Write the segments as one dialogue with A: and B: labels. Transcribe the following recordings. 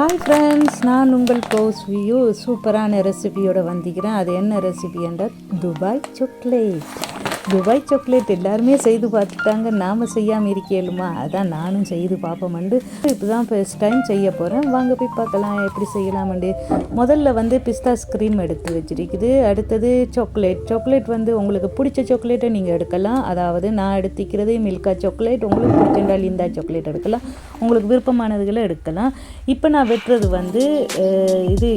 A: Hi friends நான் உங்கள் கோஸ்வியூ சூப்பரான ரெசிபியோடு வந்திக்கிறேன் அது என்ன ரெசிபி என்றால் துபாய் சாக்லேட் துபாய் சாக்லேட் எல்லாருமே செய்து பார்த்துட்டாங்க. நாம் செய்யாமல் இருக்கேளுமா அதான் நானும் செய்து பார்ப்போம்ண்டு இப்போ தான் ஃபர்ஸ்ட் டைம் செய்ய போகிறேன் வாங்க போய் பார்க்கலாம். எப்படி செய்யலாமண்டு முதல்ல வந்து பிஸ்தா ஸ்க்ரீம் எடுத்து வச்சிருக்குது. அடுத்தது சாக்லேட் சாக்லேட் வந்து உங்களுக்கு பிடிச்ச சாக்லேட்டை நீங்கள் எடுக்கலாம். அதாவது நான் எடுத்துக்கிறது மில்கா சாக்லேட் உங்களுக்கு பிடிச்சிருந்தால் லிந்தா சாக்லேட் எடுக்கலாம். உங்களுக்கு விருப்பமானதுகளை எடுக்கலாம். இப்போ நான் வெட்டுறது வந்து இது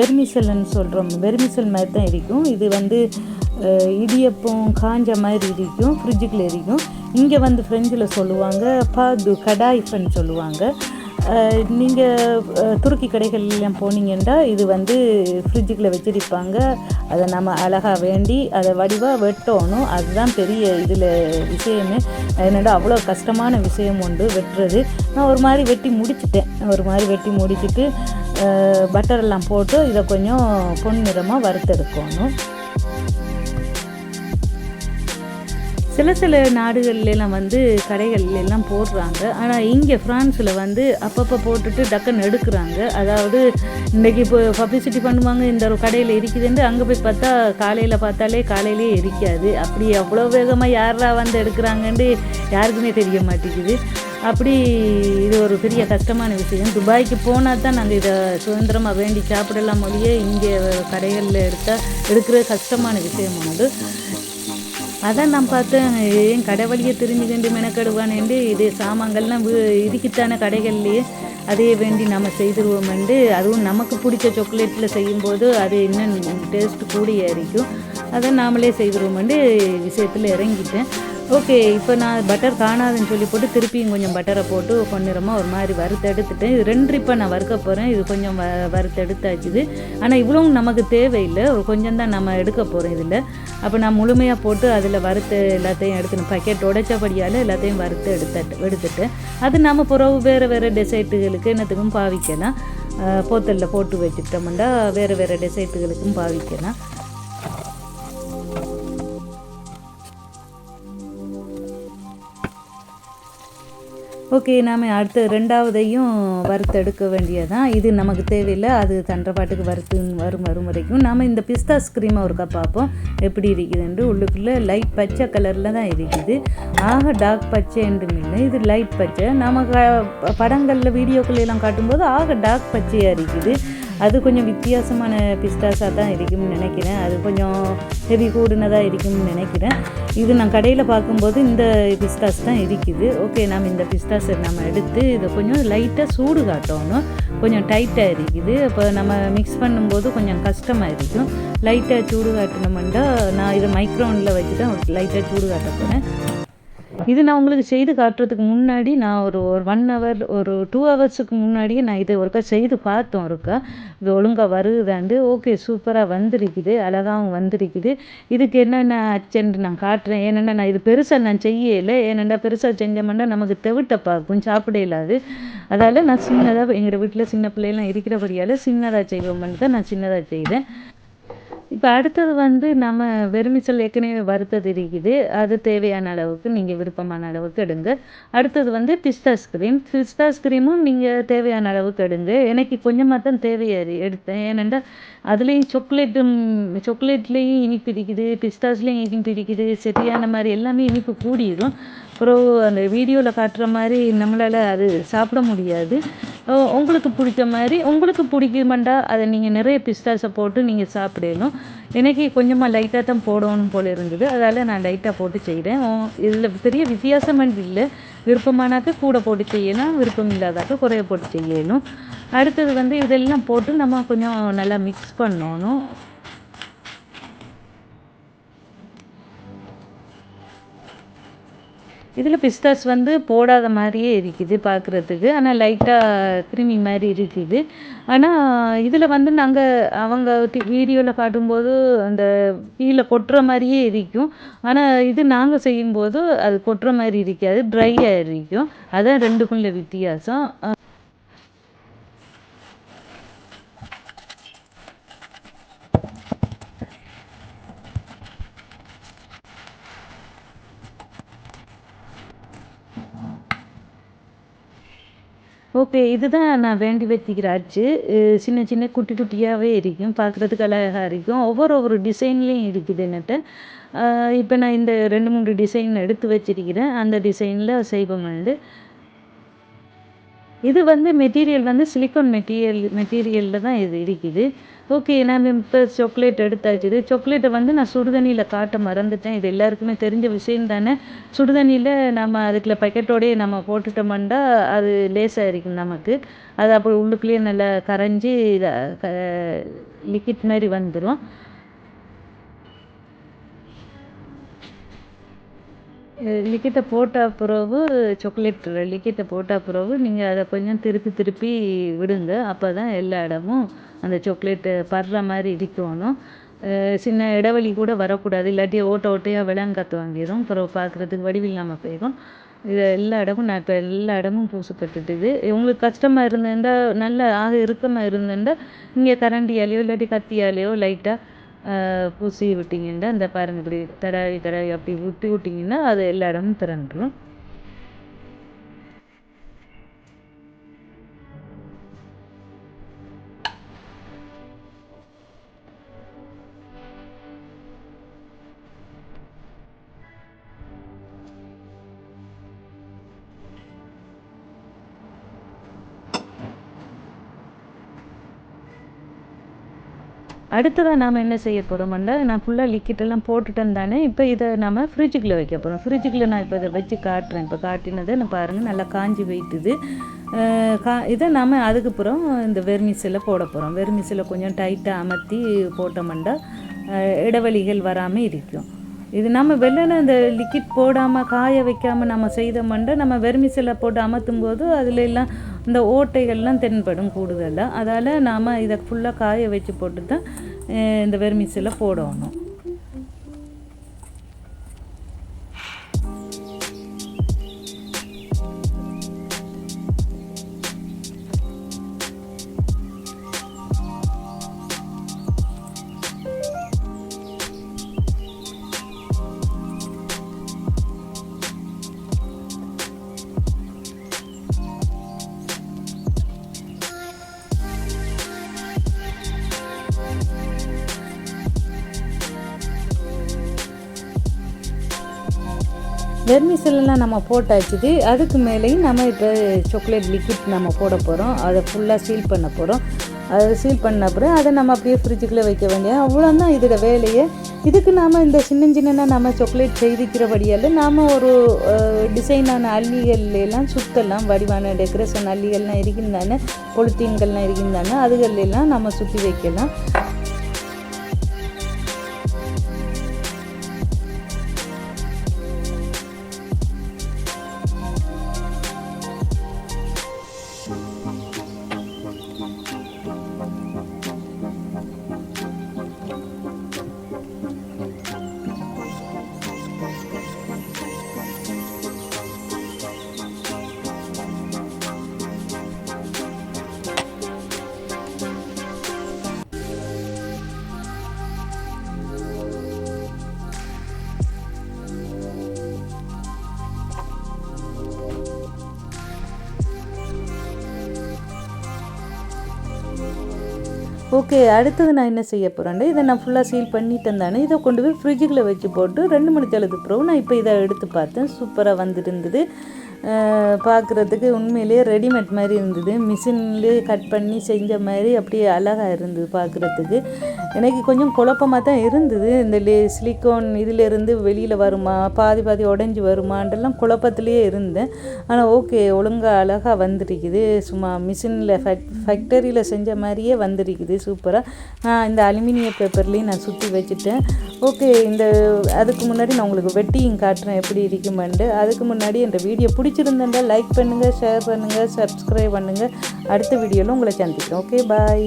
A: வெர்மிசல்னு சொல்கிறோம் வெர்மிசல் மாதிரி தான் இருக்கும். இது வந்து இடியப்பம் காஞ்ச மாதிரி இருக்கும் ஃப்ரிட்ஜுக்குள்ள இருக்கும் இங்கே வந்து ஃப்ரெஞ்சில் சொல்லுவாங்க பாது கடாய்ஃபன்னு சொல்லுவாங்க. நீங்கள் துருக்கி கடைகள்லாம் போனீங்கன்னா இது வந்து ஃப்ரிட்ஜுக்குள்ளே வச்சுருப்பாங்க. அதை நம்ம அழகாக வேண்டி அதை வடிவாக வெட்டணும். அதுதான் பெரிய இதில் விஷயமே. என்னடா அவ்வளோ கஷ்டமான விஷயம் உண்டு வெட்டுறது. நான் ஒரு மாதிரி வெட்டி முடிச்சிட்டேன். ஒரு மாதிரி வெட்டி முடிச்சுட்டு பட்டரெல்லாம் போட்டு இதை கொஞ்சம் பொன்னிறமாக வறுத்தெடுக்கணும் சில சில நாடுகள்லாம் வந்து கடைகள்லாம் போடுறாங்க. ஆனால் இங்கே ஃப்ரான்ஸில் வந்து அப்பப்போ போட்டுட்டு டக்குன்னு எடுக்கிறாங்க. அதாவது இன்றைக்கி இப்போ பப்ளிசிட்டி பண்ணுவாங்க இந்த ஒரு கடையில் இருக்குதுன்னு அங்கே போய் பார்த்தா காலையில் பார்த்தாலே காலையிலே இருக்காது அப்படி அவ்வளோ வேகமாக யாரா வந்து எடுக்கிறாங்கன்னு யாருக்குமே தெரிய மாட்டேங்குது. அப்படி இது ஒரு பெரிய கஷ்டமான விஷயம். துபாய்க்கு போனால் தான் நாங்கள் இதை சுதந்திரமாக வேண்டி சாப்பிடலாம் மொழியே இங்கே கடைகளில் எடுத்தால் எடுக்கிற கஷ்டமான விஷயம் உண்டு அதான் நான் பார்த்தேன். ஏன் கடை வழியை தெரிஞ்சுக்கிண்டு மெனக்கெடுவானேண்டு இது சாமான்கள்லாம் இதுக்குத்தான கடைகள்லேயே அதே வேண்டி நம்ம செய்திருவோம்ண்டு அதுவும் நமக்கு பிடிச்ச சாக்லேட்டில் செய்யும்போது அது இன்னும் டேஸ்ட் கூடிய இருக்கும் அதை நாமளே செய்திருவோம்ண்டு விஷயத்தில் இறங்கிட்டேன். ஓகே இப்போ நான் பட்டர் காணாதுன்னு சொல்லி போட்டு திருப்பியும் கொஞ்சம் பட்டரை போட்டு கொஞ்சமாக ஒரு மாதிரி வறுத்தெடுத்துட்டேன். இது ரெண்டு இப்போ நான் வறுக்க போகிறேன் இது கொஞ்சம் வ வறுத்தெடுத்தாச்சுது. ஆனால் இவ்வளவும் நமக்கு தேவையில்லை. ஒரு கொஞ்சம் தான் நம்ம எடுக்க போகிறோம் இதில். அப்போ நான் முழுமையாக போட்டு அதில் வறுத்து எல்லாத்தையும் எடுத்துணும் பக்கெட் உடைச்சபடியால் எல்லாத்தையும் வறுத்து எடுத்துட்டு எடுத்துட்டேன் அது நம்ம புறவு வேறு வேறு டெசைட்டுகளுக்கு என்னத்துக்கும் பாவிக்கலாம். போத்தலில் போட்டு வச்சுக்கிட்டோம்னா வேறு வேறு டெசைட்டுகளுக்கும் பாவிக்கலாம். ஓகே நாம் அடுத்த ரெண்டாவதையும் வறுத்தெடுக்க வேண்டியதான் இது நமக்கு தேவையில்லை அது தண்டபாட்டுக்கு வறுத்து வரும் வரும் வரைக்கும். நாம் இந்த பிஸ்தா ஸ்க்ரீமை ஒருக்கா பார்ப்போம். எப்படி இருக்குதுன்ட்டு உள்ளுக்குள்ளே லைட் பச்சை கலரில் தான் இருக்குது. ஆக டார்க் பச்சை என்றும் இல்லை இது லைட் பச்சை. நம்ம க- படங்களில் வீடியோக்கள் எல்லாம் காட்டும்போது ஆக டார்க் பச்சையாக இருக்குது. அது கொஞ்சம் வித்தியாசமான பிஸ்டாஸாக தான் இருக்கும்னு நினைக்கிறேன். அது கொஞ்சம் ஹெவி கூடுனதாக இருக்கும்னு நினைக்கிறேன். இது நான் கடையில் பார்க்கும்போது இந்த பிஸ்டாஸ் தான் இருக்குது. ஓகே நாம் இந்த பிஸ்டாஸை நம்ம எடுத்து இதை கொஞ்சம் லைட்டாக சூடு காட்டணும். கொஞ்சம் டைட்டாக இருக்குது. அப்போ நம்ம மிக்ஸ் பண்ணும்போது கொஞ்சம் கஷ்டமாக இருக்கும். லைட்டாக சூடு காட்டணுமெண்டா நான் இதை மைக்ரோனில் வச்சு தான் லைட்டாக சூடு காட்ட போகிறேன் இது நான் உங்களுக்கு செய்து காட்டுறதுக்கு முன்னாடி நான் ஒரு ஒரு ஒன் ஹவர் ஒரு டூ ஹவர்ஸுக்கு முன்னாடியே நான் இதை ஒருக்கா செய்து பார்த்தோம் ஒருக்கா. இது ஒழுங்காக வருதாண்டு. ஓகே சூப்பராக வந்திருக்குது. அழகாகவும் வந்திருக்குது. இதுக்கு என்னென்ன அச்சன்ட்டு நான் காட்டுறேன்? ஏன்னா நான் இது பெருசாக நான் செய்யலை. ஏனெண்டா பெருசாக செஞ்சோம்னா நமக்கு தெவிட்ட பார்க்கும் சாப்பிட இல்லாது அதால் நான் சின்னதாக எங்கள் வீட்டில் சின்ன பிள்ளைலாம் இருக்கிறபடியால் சின்னதாக செய்வோம்னு தான் நான் சின்னதாக செய்தேன். இப்போ அடுத்தது வந்து நம்ம வெறுமிச்சல் ஏற்கனவே வறுத்தது இருக்குது. அது தேவையான அளவுக்கு நீங்கள் விருப்பமான அளவுக்கு எடுங்க. அடுத்தது வந்து பிஸ்தா கிரீம் பிஸ்தா கிரீமும் நீங்கள் தேவையான அளவுக்கு எடுங்க. எனக்கு கொஞ்சமாக தான் தேவையாக எடுத்தேன். ஏனென்றால் அதுலேயும் சாக்லேட்டும் சாக்லேட்லேயும் இனிப்பு இருக்குது பிஸ்தாஸ்லேயும் இனிப்பு இருக்குது சரியான மாதிரி எல்லாமே இனிப்பு கூடிடும் அப்புறம் அந்த வீடியோவில் காட்டுற மாதிரி நம்மளால் அது சாப்பிட முடியாது. உங்களுக்கு பிடிச்ச மாதிரி உங்களுக்கு பிடிக்குமாண்டா? அதை நீங்கள் நிறைய பிஸ்தாஸை போட்டு நீங்கள் சாப்பிடணும். எனக்கு கொஞ்சமாக லைட்டாக தான் போடணும் போல் இருந்தது. அதால் நான் லைட்டாக போட்டு செய்கிறேன் இதில் பெரிய வித்தியாசம் இல்லை. விருப்பமானாக்க கூட போட்டு செய்யணும் விருப்பம் இல்லாதாக்க குறைய போட்டு செய்யணும். அடுத்தது வந்து இதெல்லாம் போட்டு நம்ம கொஞ்சம் நல்லா மிக்ஸ் பண்ணணும். இதில் பிஸ்தாஸ் வந்து போடாத மாதிரியே இருக்குது பார்க்குறதுக்கு. ஆனால் லைட்டாக கிருமி மாதிரி இருக்குது. ஆனால் இதில் வந்து நாங்கள் அவங்க வீடியோவில் காட்டும்போது அந்த கீழே கொட்டுற மாதிரியே இருக்கும். ஆனால் இது நாங்கள் செய்யும்போது அது கொட்டுற மாதிரி இருக்காது. ட்ரையாக இருக்கும். அதான் ரெண்டுக்குள்ள வித்தியாசம். ஓகே இதுதான் நான் வேண்டி வைத்திக்கிறாச்சு அச்சு. சின்ன சின்ன குட்டி குட்டியாகவே இருக்கும். பார்க்குறதுக்கு அழகாக இருக்கும். ஒவ்வொரு ஒவ்வொரு டிசைன்லேயும் இருக்குது என்னட்ட. இப்போ நான் இந்த ரெண்டு மூணு டிசைன் எடுத்து வச்சிருக்கிறேன். அந்த டிசைனில் செய்வோம் வந்து இது வந்து மெட்டீரியல் வந்து சிலிக்கான் மெட்டீரியல் மெட்டீரியலில் தான் இது இருக்குது. ஓகே நான் இப்போ சாக்லேட் எடுத்தாச்சு. சாக்லேட்டை வந்து நான் சுடுதண்ணியில் காட்ட மறந்துட்டேன். இது எல்லாருக்குமே தெரிஞ்ச விஷயம் தானே? சுடுதண்ணியில் நம்ம அதுக்குள்ள பக்கெட்டோடையே நம்ம போட்டுட்டோம்னா அது லேசாக இருக்கும் நமக்கு. அது அப்போ உள்ளுக்குள்ளேயே நல்லா கரைஞ்சி லிக்விட் மாதிரி வந்துடும் லிக்கிட்ட போட்ட பிறகு சாக்லேட் லிக்கிட்ட போட்ட பிறகு நீங்கள் அதை கொஞ்சம் திருப்பி திருப்பி விடுங்க. அப்போ தான் எல்லா இடமும் அந்த சாக்லேட்டு படுற மாதிரி இருக்கணும் சின்ன இடைவெளி கூட வரக்கூடாது. இல்லாட்டி ஓட்டை ஓட்டையாக விலங்கத்து வாங்கிடும் அப்புறம் பார்க்குறதுக்கு வடிவில்லாமல் போயிடும் இது எல்லா இடமும் நான் இப்போ எல்லா இடமும் பூசப்பட்டுட்டுது உங்களுக்கு கஷ்டமாக இருந்திருந்தா நல்ல ஆக இறுக்கமாக இருந்திருந்தா இங்கே கரண்டியாலேயோ இல்லாட்டி கத்தியாலேயோ லைட்டாக பூசி விட்டிங்கன்னா இந்த பாருங்க இப்படி தடவி தடவி அப்படி விட்டு விட்டிங்கன்னா அது எல்லா இடமும் திறந்துடும் அடுத்ததாக நாம் என்ன செய்ய போகிறோம்னா நான் ஃபுல்லாக லிக்விடெல்லாம் போட்டுட்டேன் தானே இப்போ இதை நம்ம ஃப்ரிட்ஜுக்குள்ளே வைக்க போகிறோம் ஃப்ரிட்ஜுக்குள்ளே நான் இப்போ இதை வச்சு காட்டுறேன். இப்போ காட்டினதை நான் பாருங்கள் நல்லா காஞ்சி வைத்துது கா இதை நாம் அதுக்கப்புறம் இந்த வெர்மிசில் போட போகிறோம் வெர்மிசில் கொஞ்சம் டைட்டாக அமர்த்தி போட்டோம்னா இடைவெளிகள் வராமல் இருக்கும். இது நம்ம வெளில இந்த லிக்விட் போடாமல் காய வைக்காமல் நம்ம செய்தோம்னா நம்ம வெர்மிசலை போட்டு அமர்த்தும் போது அதில் எல்லாம் இந்த ஓட்டைகள்லாம் தென்படும் கூடுதலாக அதால் நாம் இதை ஃபுல்லாக காய வச்சு போட்டு தான் இந்த வெர்மிசலை போடணும். வெர்மிசெல்லாம் நம்ம போட்டாச்சுது அதுக்கு மேலேயும் நம்ம இப்போ சாக்லேட் லிக்விட் நம்ம போட போகிறோம் அதை ஃபுல்லாக சீல் பண்ண போகிறோம் அதை சீல் பண்ண அப்புறம் அதை நம்ம அப்படியே ஃப்ரிட்ஜுக்குள்ளே வைக்க வேண்டிய அவ்வளோதான் இதோட வேலையை. இதுக்கு நாம் இந்த சின்ன சின்ன நம்ம சாக்லேட் செய்திக்கிறபடியால் நாம் ஒரு டிசைனான அள்ளிகள் சுத்தலாம். வடிவான டெக்கரேஷன் அள்ளிகள்லாம் இருக்குந்தானே பொலித்தீன்கள்லாம் இருக்குந்தானே அதுகளெல்லாம் நம்ம சுற்றி வைக்கலாம். ஓகே அடுத்தது நான் என்ன செய்ய போகிறேன் இதை நான் ஃபுல்லாக சீல் பண்ணி தந்தானே? இதை கொண்டு போய் ஃப்ரிட்ஜுக்குள்ளே வச்சு போட்டு ரெண்டு மணி தேழுது பிறகு நான் இப்போ இதை எடுத்து பார்த்தேன். சூப்பராக வந்துருந்தது. பார்க்குறதுக்கு உண்மையிலேயே ரெடிமேட் மாதிரி இருந்தது. மிஷின்லேயே கட் பண்ணி செஞ்ச மாதிரி அப்படியே அழகாக இருந்தது பார்க்குறதுக்கு எனக்கு கொஞ்சம் குழப்பமாக தான் இருந்தது. இந்த லே சிலிக்கோன் இதிலேருந்து வெளியில் வருமா பாதி பாதி உடஞ்சி வருமான்றெல்லாம் குழப்பத்திலேயே இருந்தேன். ஆனால் ஓகே ஒழுங்காக அழகாக வந்திருக்குது. சும்மா மிஷினில் ஃபேக் ஃபேக்டரியில் செஞ்ச மாதிரியே வந்திருக்குது சூப்பராக நான் இந்த அலுமினிய பேப்பர்லேயும் நான் சுற்றி வச்சுட்டேன். ஓகே இந்த அதுக்கு முன்னாடி நான் உங்களுக்கு வெட்டியும் காட்டுறேன் எப்படி இருக்குமெண்டு அதுக்கு முன்னாடி இந்த வீடியோ பிடிச்சிருந்தேன்டா லைக் பண்ணுங்கள் ஷேர் பண்ணுங்கள் சப்ஸ்கிரைப் பண்ணுங்கள் அடுத்த வீடியோவில் உங்களை சந்திக்கிறேன் ஓகே பாய்